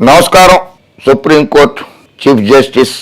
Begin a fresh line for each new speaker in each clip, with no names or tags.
నమస్కారం. Supreme court chief justice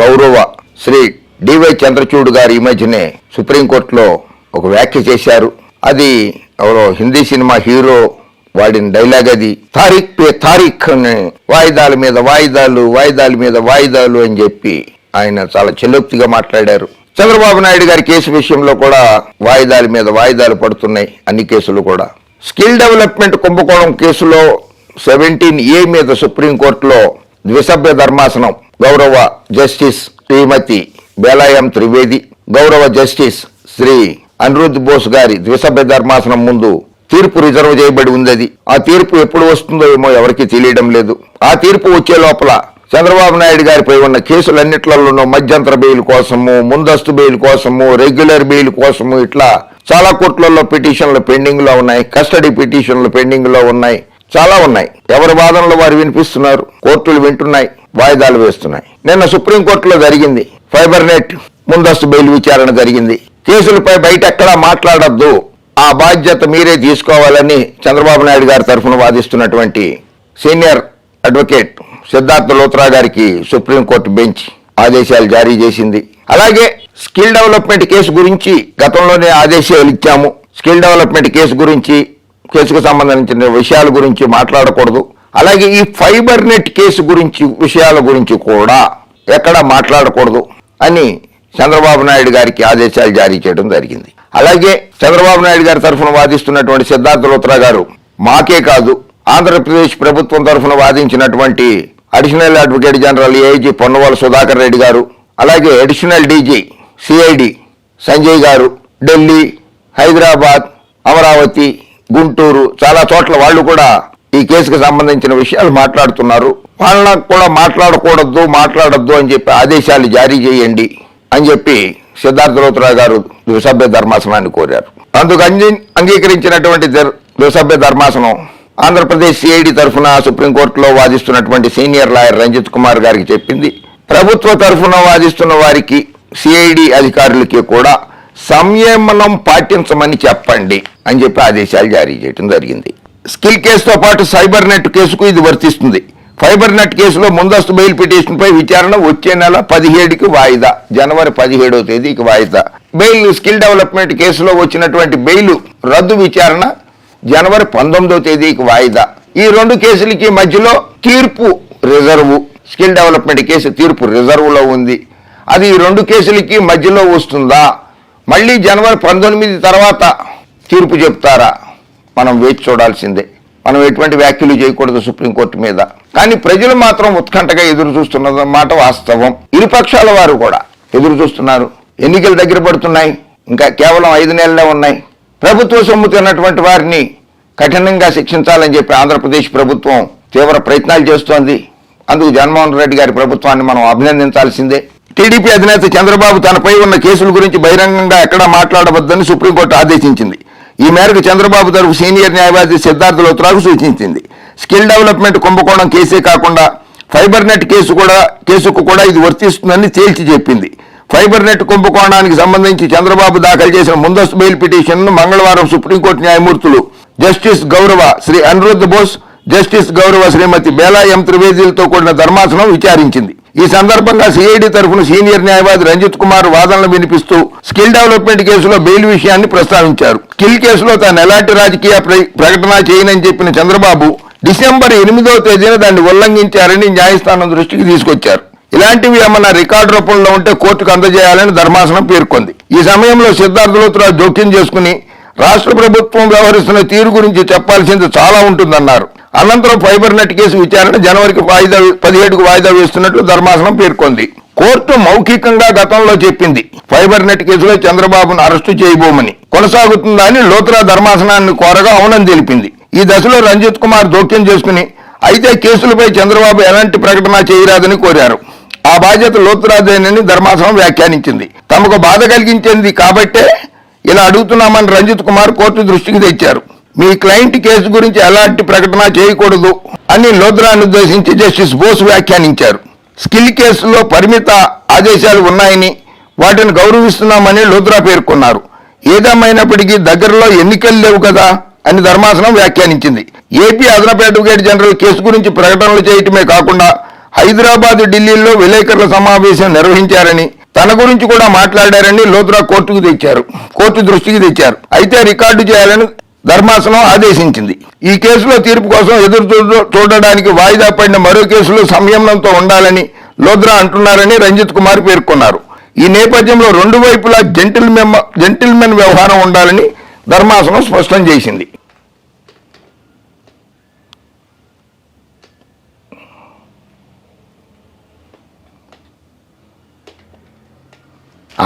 గౌరవ Shri DY Chandrachud గారు ఈ మధ్యనే సుప్రీంకోర్టులో ఒక వ్యాఖ్య చేశారు. అది ఎవరో హిందీ సినిమా హీరో వాడిన డైలాగ్ అది. తారీఖ్ పే తారీఖ్ అని వాయిదాల మీద వాయిదాలు వాయిదాల మీద వాయిదాలు అని చెప్పి ఆయన చాలా చెల్లొక్తిగా మాట్లాడారు. చంద్రబాబు నాయుడు గారి కేసు విషయంలో కూడా వాయిదాల మీద వాయిదాలు పడుతున్నాయి అన్ని కేసులు కూడా. స్కిల్ డెవలప్మెంట్ కుంభకోణం కేసులో సెవెంటీన్ ఏ మీద సుప్రీంకోర్టులో ద్విసభ్య ధర్మాసనం గౌరవ జస్టిస్ శ్రీమతి బేలాయం త్రివేది గౌరవ జస్టిస్ శ్రీ అనిరుద్ బోస్ గారి ద్విసభ్య ధర్మాసనం ముందు తీర్పు రిజర్వ్ చేయబడి ఉంది ఆ తీర్పు ఎప్పుడు వస్తుందో ఏమో ఎవరికి తెలియడం లేదు. ఆ తీర్పు వచ్చే లోపల చంద్రబాబు నాయుడు గారిపై ఉన్న కేసులన్నిట్లలోనూ మధ్యంతర బెయిల్ కోసము ముందస్తు బెయిల్ కోసము రెగ్యులర్ బెయిల్ కోసము ఇట్లా చాలా కోర్టులలో పిటిషన్లు పెండింగ్లో ఉన్నాయి కస్టడీ పిటిషన్లు పెండింగ్లో ఉన్నాయి. చాలా ఉన్నాయి. ఎవరి వాదనలు వారు వినిపిస్తున్నారు కోర్టులు వింటున్నాయి వాయిదాలు వేస్తున్నాయి. నిన్న సుప్రీంకోర్టులో జరిగింది. ఫైబర్ నెట్ ముందస్తు బెయిల్ విచారణ జరిగింది. కేసులపై బయట ఎక్కడా మాట్లాడద్దు. ఆ బాధ్యత మీరే తీసుకోవాలని చంద్రబాబు నాయుడు గారి తరఫున వాదిస్తున్నటువంటి సీనియర్ అడ్వకేట్ సిద్ధార్థ లోత్రా గారికి సుప్రీంకోర్టు బెంచ్ ఆదేశాలు జారీ చేసింది. అలాగే స్కిల్ డెవలప్మెంట్ కేసు గురించి గతంలోనే ఆదేశాలు ఇచ్చాము. స్కిల్ డెవలప్మెంట్ కేసు గురించి కేసుకు సంబంధించిన విషయాల గురించి మాట్లాడకూడదు. అలాగే ఈ ఫైబర్ నెట్ కేసు గురించి విషయాల గురించి కూడా ఎక్కడ మాట్లాడకూడదు అని చంద్రబాబు నాయుడు గారికి ఆదేశాలు జారీ చేయడం జరిగింది. అలాగే చంద్రబాబు నాయుడు గారి తరఫున వాదిస్తున్నటువంటి సిద్ధార్థ లోత్రా గారు మాకే కాదు ఆంధ్రప్రదేశ్ ప్రభుత్వం తరఫున వాదించినటువంటి additional advocate general AIG Ponnavala Sudhakar Reddy garu అలాగే అడిషనల్ డీజీ సిఐడి సంజయ్ గారు ఢిల్లీ హైదరాబాద్ అమరావతి గుంటూరు చాలా చోట్ల వాళ్ళు కూడా ఈ కేసుకు సంబంధించిన విషయాలు మాట్లాడుతున్నారు. వాళ్ళకు కూడా మాట్లాడకూడదు మాట్లాడొద్దు అని చెప్పి ఆదేశాలు జారీ చేయండి అని చెప్పి సిద్ధార్థ లోతురావు గారు ద్విసభ్య ధర్మాసనాన్ని కోరారు. అందుకు అంగీ అంగీకరించినటువంటి ధర్- ద్విసభ్య ధర్మాసనం ఆంధ్రప్రదేశ్ సిఐడి తరఫున సుప్రీంకోర్టులో వాదిస్తున్నటువంటి సీనియర్ లాయర్ రంజిత్ కుమార్ గారికి చెప్పింది. ప్రభుత్వ తరఫున వాదిస్తున్న వారికి సిఐడి అధికారులకి కూడా సంయమనం పాటించమని చెప్పండి అని చెప్పి ఆదేశాలు జారీ చేయడం జరిగింది. స్కిల్ కేసుతో పాటు సైబర్ నెట్ కేసుకు ఇది వర్తిస్తుంది. ఫైబర్ నెట్ కేసులో ముందస్తు బెయిల్ పిటిషన్ పై విచారణ వచ్చే నెల పదిహేడుకి వాయిదా జనవరి పదిహేడవ తేదీకి వాయిదా. బెయిల్ స్కిల్ డెవలప్మెంట్ కేసులో వచ్చినటువంటి బెయిల్ రద్దు విచారణ జనవరి పంతొమ్మిదవ తేదీకి వాయిదా. ఈ రెండు కేసులకి మధ్యలో తీర్పు రిజర్వు స్కిల్ డెవలప్మెంట్ కేసు తీర్పు రిజర్వులో ఉంది. అది ఈ రెండు కేసులకి మధ్యలో వస్తుందా? మళ్ళీ జనవరి పంతొమ్మిది తర్వాత తీర్పు చెప్తారా? మనం వేచి చూడాల్సిందే. మనం ఎటువంటి వ్యాఖ్యలు చేయకూడదు సుప్రీంకోర్టు మీద. కానీ ప్రజలు మాత్రం ఉత్కంఠగా ఎదురు చూస్తున్నదన్నమాట వాస్తవం. ఇరుపక్షాల వారు కూడా ఎదురు చూస్తున్నారు. ఎన్నికలు దగ్గర పడుతున్నాయి. ఇంకా కేవలం ఐదు నెలలే ఉన్నాయి. ప్రభుత్వ సొమ్ము తిన్నటువంటి వారిని కఠినంగా శిక్షించాలని చెప్పి ఆంధ్రప్రదేశ్ ప్రభుత్వం తీవ్ర ప్రయత్నాలు చేస్తోంది. అందుకు జగన్మోహన్ రెడ్డి గారి ప్రభుత్వాన్ని మనం అభినందించాల్సిందే. టీడీపీ అధినేత చంద్రబాబు తనపై ఉన్న కేసుల గురించి బహిరంగంగా ఎక్కడా మాట్లాడవద్దని సుప్రీంకోర్టు ఆదేశించింది. ఈ మేరకు చంద్రబాబు తరఫు సీనియర్ న్యాయవాది సిద్ధార్థ లోత్రాకు సూచించింది. స్కిల్ డెవలప్మెంట్ కుంభకోణం కేసే కాకుండా ఫైబర్ నెట్ కేసు కూడా కేసుకు కూడా ఇది వర్తిస్తుందని తేల్చి చెప్పింది. ఫైబర్ నెట్ కుంభకోణానికి సంబంధించి చంద్రబాబు దాఖలు చేసిన ముందస్తు బెయిల్ పిటిషన్ను మంగళవారం సుప్రీంకోర్టు న్యాయమూర్తులు జస్టిస్ గౌరవ శ్రీ అనిరుద్ధ బోస్ జస్టిస్ గౌరవ శ్రీమతి బేలా ఎం త్రివేదీలతో కూడిన ధర్మాసనం విచారించింది. ఈ సందర్భంగా సిఐడి తరఫున సీనియర్ న్యాయవాది రంజిత్ కుమార్ వాదనలు వినిపిస్తూ స్కిల్ డెవలప్మెంట్ కేసులో బెయిల్ విషయాన్ని ప్రస్తావించారు. స్కిల్ కేసులో తాను ఎలాంటి రాజకీయ ప్ర- ప్రకటన చేయనని చెప్పిన చంద్రబాబు డిసెంబర్ ఎనిమిదవ తేదీన దాన్ని ఉల్లంఘించారని న్యాయస్థానం దృష్టికి తీసుకొచ్చారు. ఇలాంటివి ఏమన్నా రికార్డు రూపంలో ఉంటే కోర్టుకు అందజేయాలని ధర్మాసనం పేర్కొంది. ఈ సమయంలో సిద్ధార్థ లోతురావు జోక్యం చేసుకుని రాష్ట్ర ప్రభుత్వం వ్యవహరిస్తున్న తీరు గురించి చెప్పాల్సింది చాలా ఉంటుందన్నారు. అనంతరం ఫైబర్ నెట్ కేసు విచారణ జనవరికి వాయిదా పదిహేడుకు వాయిదా వేస్తున్నట్లు ధర్మాసనం పేర్కొంది. కోర్టు మౌఖికంగా గతంలో చెప్పింది. ఫైబర్ నెట్ కేసులో చంద్రబాబును అరెస్టు చేయబోమని. కొనసాగుతుందా అని లోతురా ధర్మాసనాన్ని కోరగా అవునని తెలిపింది. ఈ దశలో రంజిత్ కుమార్ జోక్యం చేసుకుని అయితే కేసులపై చంద్రబాబు ఎలాంటి ప్రకటన చేయరాదని కోరారు. ఆ బాధ్యత లోతురాదేనని ధర్మాసనం వ్యాఖ్యానించింది. తమకు బాధ కలిగించింది కాబట్టే ఇలా అడుగుతున్నామని రంజిత్ కుమార్ కోర్టు దృష్టికి తెచ్చారు. మీ క్లయింట్ కేసు గురించి ఎలాంటి ప్రకటన చేయకూడదు అని లోద్రాను ఉద్దేశించి జస్టిస్ బోస్ వ్యాఖ్యానించారు. స్కిల్ కేసులో పరిమిత ఆదేశాలు ఉన్నాయని వాటిని గౌరవిస్తున్నామని లోద్రా పేర్కొన్నారు. ఏదేమైనప్పటికీ దగ్గరలో ఎన్నికలు లేవు కదా అని ధర్మాసనం వ్యాఖ్యానించింది. ఏపీ అదనపు అడ్వకేట్ జనరల్ కేసు గురించి ప్రకటనలు చేయటమే కాకుండా హైదరాబాద్ ఢిల్లీలో విలేకరుల సమావేశం నిర్వహించారని తన గురించి కూడా మాట్లాడారని లోత్రా కోర్టుకు తెచ్చారు. కోర్టు దృష్టికి తెచ్చారు. అయితే రికార్డు చేయాలని ధర్మాసనం ఆదేశించింది. ఈ కేసులో తీర్పు కోసం ఎదురు చూడడానికి వాయిదా పడిన మరో కేసులో సంయమనంతో ఉండాలని లోద్రా అంటున్నారని రంజిత్ కుమార్ పేర్కొన్నారు. ఈ నేపథ్యంలో రెండు వైపులా జెంటిల్మెన్ జెంటిల్మెన్ వ్యవహారం ఉండాలని ధర్మాసనం స్పష్టం చేసింది.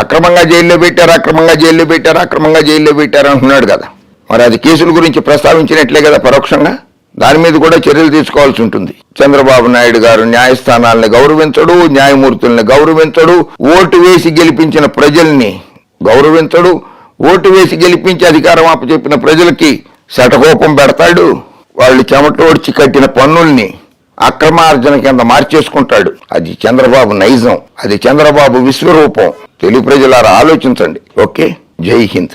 అక్రమంగా జైల్లో పెట్టారు అక్రమంగా జైల్లో పెట్టారు అక్రమంగా జైల్లో పెట్టారు అంటున్నాడు కదా. మరి అది కేసుల గురించి ప్రస్తావించినట్లే కదా పరోక్షంగా? దాని మీద కూడా చర్యలు తీసుకోవాల్సి ఉంటుంది. చంద్రబాబు నాయుడు గారు న్యాయస్థానాలను గౌరవించడు న్యాయమూర్తుల్ని గౌరవించడు ఓటు వేసి గెలిపించిన ప్రజల్ని గౌరవించడు ఓటు వేసి గెలిపించి అధికారం అప్పచెప్పిన ప్రజలకి శటకోపం పెడతాడు వాళ్ళు చెమటోడ్చి కట్టిన పన్నుల్ని అక్రమార్జన కింద మార్చేసుకుంటాడు. అది చంద్రబాబు నైజం అది చంద్రబాబు విశ్వరూపం. తెలుగు ప్రజలారా ఆలోచించండి. ఓకే? జై హింద్.